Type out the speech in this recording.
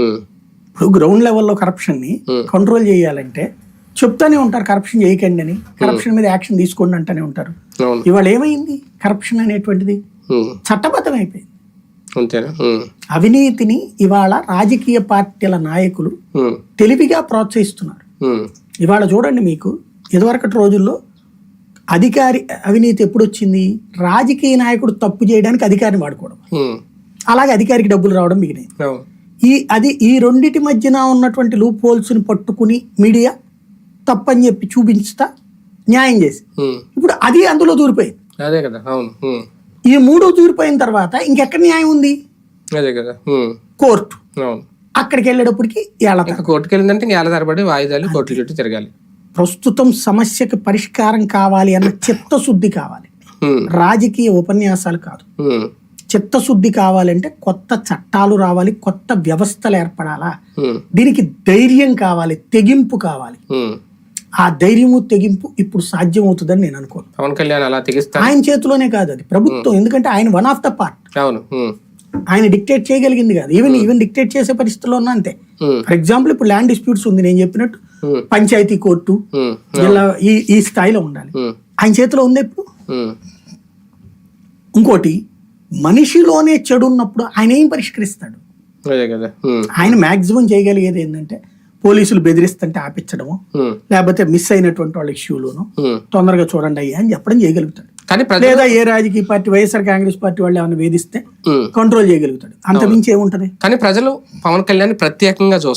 ఇప్పుడు గ్రౌండ్ లెవెల్లో కరప్షన్ని Hmm. Control చేయాలంటే చెప్తానే ఉంటారు కరప్షన్ చేయకండి అని. కరప్షన్ మీద యాక్షన్ తీసుకోండి అంటూనే ఉంటారు. ఇవాళ ఏమైంది? కరప్షన్ అనేటువంటిది చట్టబద్ధం అయిపోయింది. అవినీతిని ఇవాళ రాజకీయ పార్టీల నాయకులు తెలివిగా ప్రోత్సహిస్తున్నారు. ఇవాళ చూడండి మీకు ఇదివరకటి రోజుల్లో అధికారి అవినీతి ఎప్పుడు వచ్చింది రాజకీయ నాయకుడు తప్పు చేయడానికి అధికారిని వాడుకోవడం. అలాగే అధికారికి డబ్బులు రావడం మిగిలింది. ఈ అది ఈ రెండిటి మధ్యన ఉన్నటువంటి లూప్ హోల్స్ని పట్టుకుని మీడియా తప్పని చెప్పి చూపించుతా న్యాయం చేసి. ఇప్పుడు అది అందులో దూరిపోయింది. అదే కదా అవును ఈ మూడు దూరిపోయిన తర్వాత ఇంకెక్కడ న్యాయం ఉంది? అదే కదా కోర్టు. అక్కడికి వెళ్ళేటప్పటికి ఏళ్ళ కోర్టుకు వెళ్ళిందంటే ఏళ్ళ తరబడి వాయిదాలు కోర్టుల చుట్టూ తిరగాలి. ప్రస్తుతం సమస్యకి పరిష్కారం కావాలి అన్న చిత్తశుద్ధి కావాలి. రాజకీయ ఉపన్యాసాలు కాదు. చిత్తశుద్ధి కావాలంటే కొత్త చట్టాలు రావాలి కొత్త వ్యవస్థలు ఏర్పడాలా? దీనికి ధైర్యం కావాలి తెగింపు కావాలి. ఆ ధైర్యము తెగింపు ఇప్పుడు సాధ్యం అవుతుందని నేను అనుకోను. పవన్ కళ్యాణ్ అలా తెగిస్తా ఆయన చేతిలోనే కాదు అది ప్రభుత్వం. ఎందుకంటే ఆయన వన్ ఆఫ్ ద పార్ట్ అవును. ఆయన డిక్టేట్ చేయగలిగింది కాదు. ఈవెన్ ఈవెన్ డిక్టేట్ చేసే పరిస్థితిలో ఉన్నా అంతే. ఫర్ ఎగ్జాంపుల్ ఇప్పుడు ల్యాండ్ డిస్ప్యూట్స్ ఉంది నేను చెప్పినట్టు. పంచాయతీ కోర్టు ఇలా ఈ ఈ స్థాయిలో ఉండాలి. ఆయన చేతిలో ఉంది ఇప్పుడు. ఇంకోటి మనిషిలోనే చెడు ఉన్నప్పుడు ఆయన ఏం పరిష్కరిస్తాడు? ఆయన మాక్సిమం చేయగలిగేది ఏంటంటే పోలీసులు బెదిరిస్తుంటే ఆపించడము లేకపోతే మిస్ అయినటువంటి వాళ్ళ ఇష్యూలోను. తొందరగా చూడండి అయ్యా అని చెప్పడం చేయగలుగుతాడు. లేదా ఏ రాజకీయ పార్టీ వైఎస్ఆర్ కాంగ్రెస్ పార్టీ వాళ్ళు ఏమైనా వేధిస్తే కంట్రోల్ చేయగలుగుతాడు. అంతమించి ఏముంటది? కానీ ప్రజలు పవన్ కళ్యాణ్ ప్రత్యేకంగా చూస్తారు.